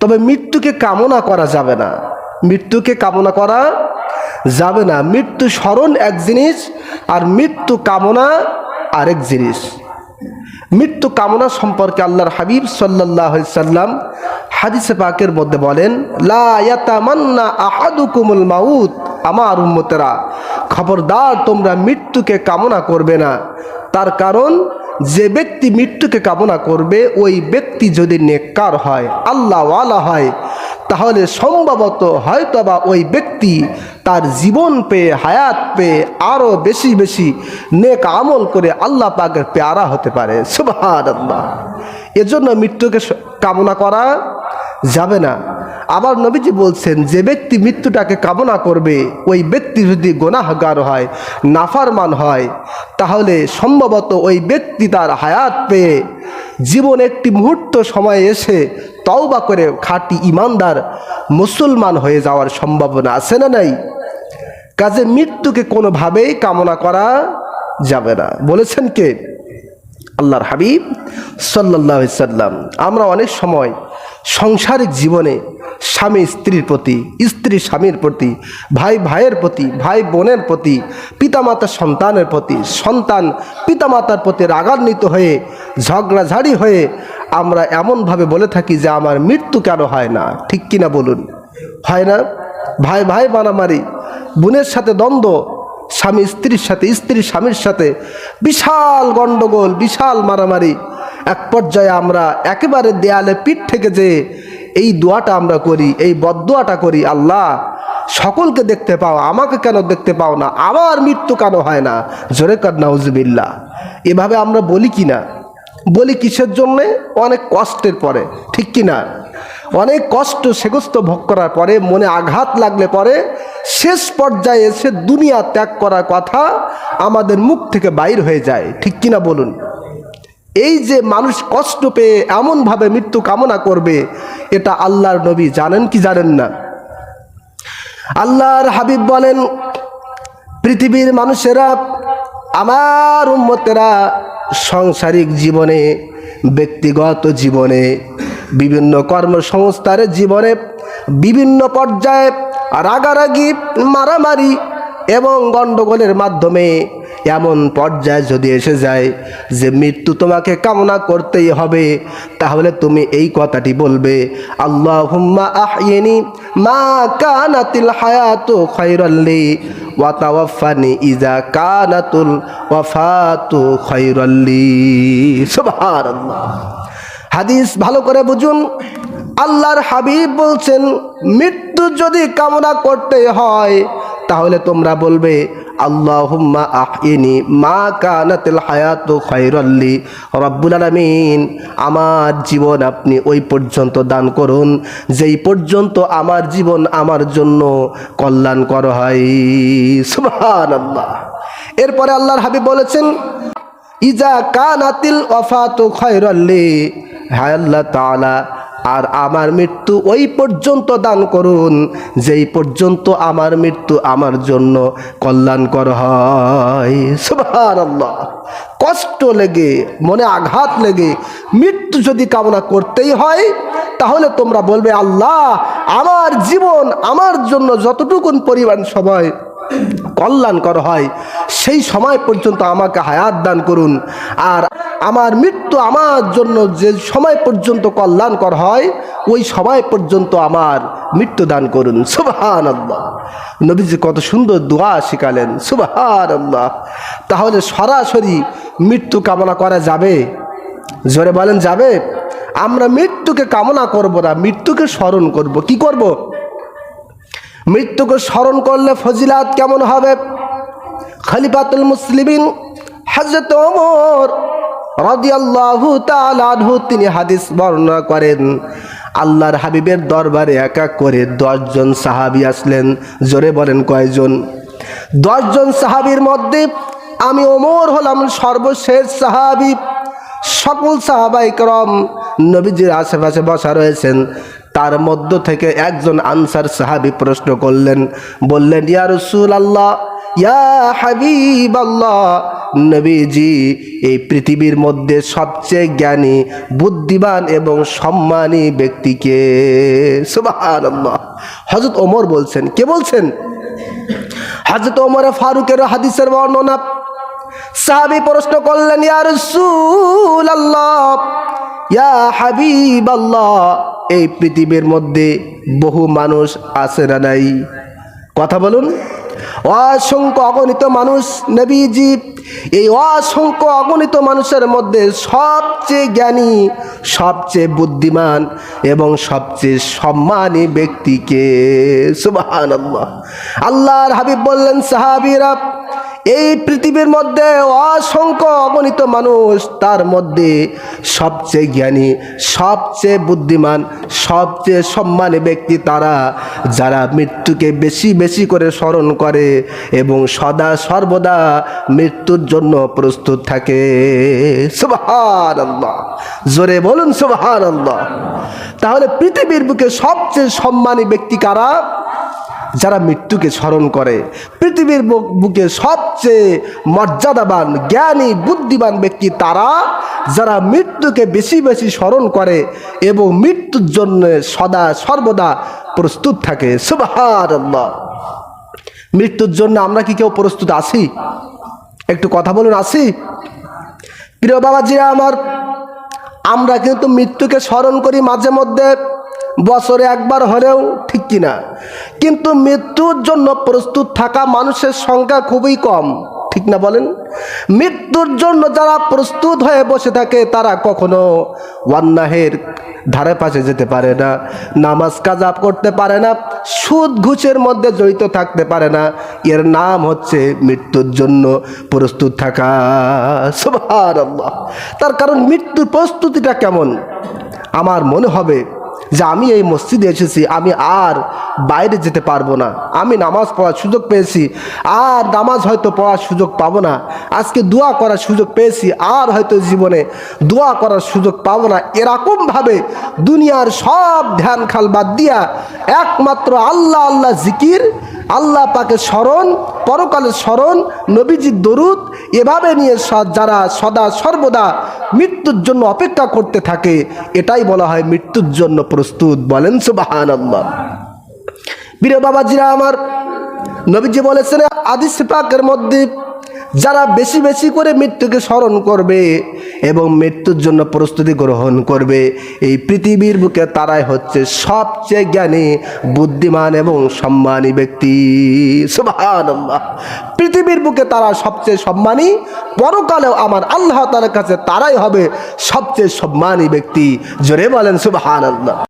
তবে মৃত্যুকে কামনা করা যাবে না। মৃত্যুকে কামনা করা যাবে না। মৃত্যু স্মরণ এক জিনিস আর মৃত্যু কামনা আরেক জিনিস। মৃত্যু কামনা সম্পর্কে আল্লাহর হাবিব সাল্লাহ সাল্লাম হাদিসে পাকের মধ্যে বলেন মাউত। আমার উম্মতেরা, খবরদার, তোমরা মৃত্যুকে কামনা করবে না। তার কারণ যে ব্যক্তি মৃত্যুকে কামনা করবে, ওই ব্যক্তি যদি নেককার হয় আল্লাহওয়ালা হয়, তাহলে সম্ভবত হয়তোবা ওই ব্যক্তি তার জীবন পেয়ে, হায়াত পেয়ে আরও বেশি বেশি নেক আমল করে আল্লাহ পাকের পেয়ারা হতে পারে। সুবাহ আল্লাহ এজন্য মৃত্যুকে কামনা করা যাবে না। আবার নবীজি বলছেন, যে ব্যক্তি মৃত্যুটাকে কামনা করবে, ওই ব্যক্তি যদি গোনাহগার হয়, নাফারমান হয়, তাহলে সম্ভবত ওই ব্যক্তি তার হায়াত পেয়ে জীবন একটি মুহূর্ত সময় এসে তওবা করে খাঁটি ইমানদার মুসলমান হয়ে যাওয়ার সম্ভাবনা আছে না নাই? কাজে মৃত্যুকে কোনোভাবেই কামনা করা যাবে না। বলেছেন কে? আল্লাহর হাবিব সাল্লাহ সাল্লাম। আমরা অনেক সময় সাংসারিক জীবনে স্বামী স্ত্রীর প্রতি, স্ত্রী স্বামীর প্রতি, ভাই ভাইয়ের প্রতি, ভাই বোনের প্রতি, পিতামাতা সন্তানের প্রতি, সন্তান পিতামাতার প্রতি রাগান্বিত হয়ে, ঝগড়াঝাড়ি হয়ে আমরা এমনভাবে বলে থাকি যে আমার মৃত্যু কেন হয় না? ঠিক কিনা বলুন? হয় না? ভাই ভাই মারামারি, বোনের সাথে দ্বন্দ্ব, স্বামী স্ত্রীর সাথে, স্ত্রী স্বামীর সাথে বিশাল গণ্ডগোল, বিশাল মারামারি। এক পর্যায়ে আমরা একেবারে দেয়ালে পিঠ থেকে যে এই দোয়াটা আমরা করি, এই বদোয়াটা করি, আল্লাহ, সকলকে দেখতে পাও, আমাকে কেন দেখতে পাও না? আমার মৃত্যু কেন হয় না? জোরে কর নাউজবিল্লা এভাবে আমরা বলি কি না? বলি কিসের জন্যে? অনেক কষ্টের পরে, ঠিক কি না? অনেক কষ্ট সেগস্ত ভোগ করার পরে, মনে আঘাত লাগলে পরে, শেষ পর্যায়ে এসে দুনিয়া ত্যাগ করার কথা আমাদের মুখ থেকে বাইর হয়ে যায়, ঠিক কিনা বলুন? এই যে মানুষ কষ্ট পেয়ে এমনভাবে মৃত্যু কামনা করবে, এটা আল্লাহর নবী জানেন কি জানেন না? আল্লাহর হাবিব বলেন, পৃথিবীর মানুষেরা, আমার উম্মতেরা সাংসারিক জীবনে, ব্যক্তিগত জীবনে, বিভিন্ন কর্মসংস্থানের জীবনে, বিভিন্ন পর্যায়ে রাগারাগি, মারামারি এবং গণ্ডগোলের মাধ্যমে এমন পর্যায়ে যদি এসে যায় যে মৃত্যু তোমাকে কামনা করতেই হবে, তাহলে তুমি এই কথাটি বলবে আল্লাহ হুম্মা আহিনি মা কানাতিল হায়াতু খৈরল্লি ওয়াতাওয়াফানি ইজা কানাতুল ওয়াফাতু খৈরল্লি সুবহানাল্লাহ। হাদিস ভালো করে বুঝুন, আল্লাহর হাবিব বলছেন, মৃত্যু যদি কামনা করতে হয় তাহলে তোমরা বলবে, আল্লাহুম্মা আহিনি মা কানাতিল হায়াতু খায়রাল্লি রব্বুল আলামিন, আমার জীবন আপনি ওই পর্যন্ত দান করুন, যেই পর্যন্ত আমার জীবন আমার জন্য কল্যাণ কল্যাণকর হয়। সুবহানাল্লাহ। এরপরে আল্লাহর হাবিব বলেছেন, ইজা কানাতিল অফাতু খয়রাল্লি হায়, আল্লাহ তাআলা আর আমার মৃত্যু ওই পর্যন্ত দান করুন, যেই পর্যন্ত আমার মৃত্যু আমার জন্য কল্যাণকর হয়। সুবহানাল্লাহ। কষ্ট লেগে, মনে আঘাত লেগে মৃত্যু যদি কামনা করতেই হয়, তাহলে তোমরা বলবে, আল্লাহ, আমার জীবন আমার জন্য যতটুকুন পরিমাণ সময় কল্যাণকর হয়, সেই সময় পর্যন্ত আমাকে হায়াত দান করুন। আর আমার মৃত্যু আমার জন্য যে সময় পর্যন্ত কল্যাণকর হয়, ওই সময় পর্যন্ত আমার মৃত্যু দান করুন। সুবাহান আল্লাহ নবীজি কত সুন্দর দোয়া শিখালেন। সুবাহান আল্লাহ তাহলে সরাসরি মৃত্যু কামনা করা যাবে? জোরে বলেন, যাবে? আমরা মৃত্যুকে কামনা করব না, মৃত্যুকে স্মরণ করব। কি করব? মৃত্যুকে স্মরণ করলে ফজিলাত কেমন হবে? খলিফাতুল মুসলিমিন হজরত ওমর রাদিয়াল্লাহু তাআলা আনহু তিনি হাদিস বর্ণনা করেন, আল্লাহর হাবিবের দরবারে এক এক করে দশজন সাহাবী আসলেন। জোরে বলেন কয়জন? দশজন সাহাবীর মধ্যে আমি ওমর হলাম সর্বশেষ সাহাবী। সকল সাহাবাই করম নবীজির আশেপাশে বসা রয়েছেন। তার মধ্য থেকে একজন আনসার সাহাবি প্রশ্ন করলেন, বললেন, ইয়া রসুল আল্লাহ ইয়া হাবিব নবীজি, এই পৃথিবীর মধ্যে সবচেয়ে জ্ঞানী, বুদ্ধিমান এবং সম্মানী ব্যক্তিকে সুবাহান হজরত ওমর বলছেন, কে বলছেন? হজরত ওমর ফারুকের হাদিসের বর্ণনা। সাহাবি প্রশ্ন করলেন, ইয়া রসুল আল্লাহ ইয়া এই পৃথিবীর মধ্যে বহু মানুষ আছে না নাই? কথা বলুন। অসংখ্য অগণিত মানুষ, নবীজি, এই অসংখ্য অগণিত মানুষের মধ্যে সবচেয়ে জ্ঞানী, সবচেয়ে বুদ্ধিমান এবং সবচেয়ে সম্মানী ব্যক্তিকে আল্লাহ আল্লাহর হাবিব বললেন, সাহাবিরা এই পৃথিবীর মধ্যে অসংখ্য অগণিত মানুষ, তার মধ্যে সবচেয়ে জ্ঞানী, সবচেয়ে বুদ্ধিমান, সবচেয়ে সম্মানী ব্যক্তি তারা, যারা মৃত্যুকে বেশি বেশি করে স্মরণ করে এবং সদা সর্বদা মৃত্যুর জন্য প্রস্তুত থাকে। সুবহান জোরে বলুন সুবহান তাহলে পৃথিবীর বুকে সবচেয়ে সম্মানী ব্যক্তি কারা? যারা মৃত্যুকে স্মরণ করে, পৃথিবীর বুক- সবচেয়ে মর্যাদাবান, জ্ঞানী, বুদ্ধিমান ব্যক্তি তারা, যারা মৃত্যুকে বেশি বেশি স্মরণ করে এবং মৃত্যুর জন্য সদা সর্বদা প্রস্তুত থাকে। সুবাহার মৃত্যুর জন্য আমরা কি কেউ প্রস্তুত আছি? একটু কথা বলুন আসি প্রিয় বাবাজিরা আমার, আমরা কিন্তু মৃত্যুকে স্মরণ করি মাঝে মধ্যে। বছরে একবার হলেও ঠিক কিনা। কিন্তু মৃত্যুর জন্য প্রস্তুত থাকা মানুষের সংখ্যা খুবই কম, ঠিক না বলেন? মৃত্যুর জন্য যারা প্রস্তুত হয়ে বসে থাকে, তারা কখনো ওয়ান্নাহের ধারে পাশে যেতে পারে না, নামাজ কাজাব করতে পারে না, সুদ ঘুষের মধ্যে জড়িত থাকতে পারে না। এর নাম হচ্ছে মৃত্যুর জন্য প্রস্তুত থাকা। সুবহানাল্লাহ। তার কারণ মৃত্যুর প্রস্তুতিটা কেমন? আমার মনে হবে যে আমি এই মসজিদে এসেছি, আমি আর বাইরে যেতে পারব না। আমি নামাজ পড়ার সুযোগ পেয়েছি, আর নামাজ হয়তো পড়ার সুযোগ পাবো না। আজকে দোয়া করার সুযোগ পেয়েছি, আর হয়তো জীবনে দোয়া করার সুযোগ পাবো না। এরকমভাবে দুনিয়ার সব ধ্যান খাল বাদ দিয়া একমাত্র আল্লাহ আল্লাহ জিকির, আল্লাহ পাকে স্মরণ, পরকালের স্মরণ, নবীজির দরুদ এভাবে নিয়ে যারা সদা সর্বদা মৃত্যুর জন্য অপেক্ষা করতে থাকে, এটাই বলা হয় মৃত্যুর জন্য প্রস্তুত। বলেন সুবাহান বীর বাবাজিরা আমার, নবীজি বলেছেন আদি পাকের মধ্যে যারা বেশি বেশি করে মৃত্যুকে স্মরণ করবে এবং মৃত্যুর জন্য প্রস্তুতি গ্রহণ করবে, এই পৃথিবীর বুকে তারাই হচ্ছে সবচেয়ে জ্ঞানী, বুদ্ধিমান এবং সম্মানী ব্যক্তি। পৃথিবীর বুকে তারা সবচেয়ে সম্মানী, পরকালেও আমার আল্লাহ তাআলার কাছে তারাই হবে সবচেয়ে সম্মানী ব্যক্তি। জোরে বলেন সুবহানাল্লাহ।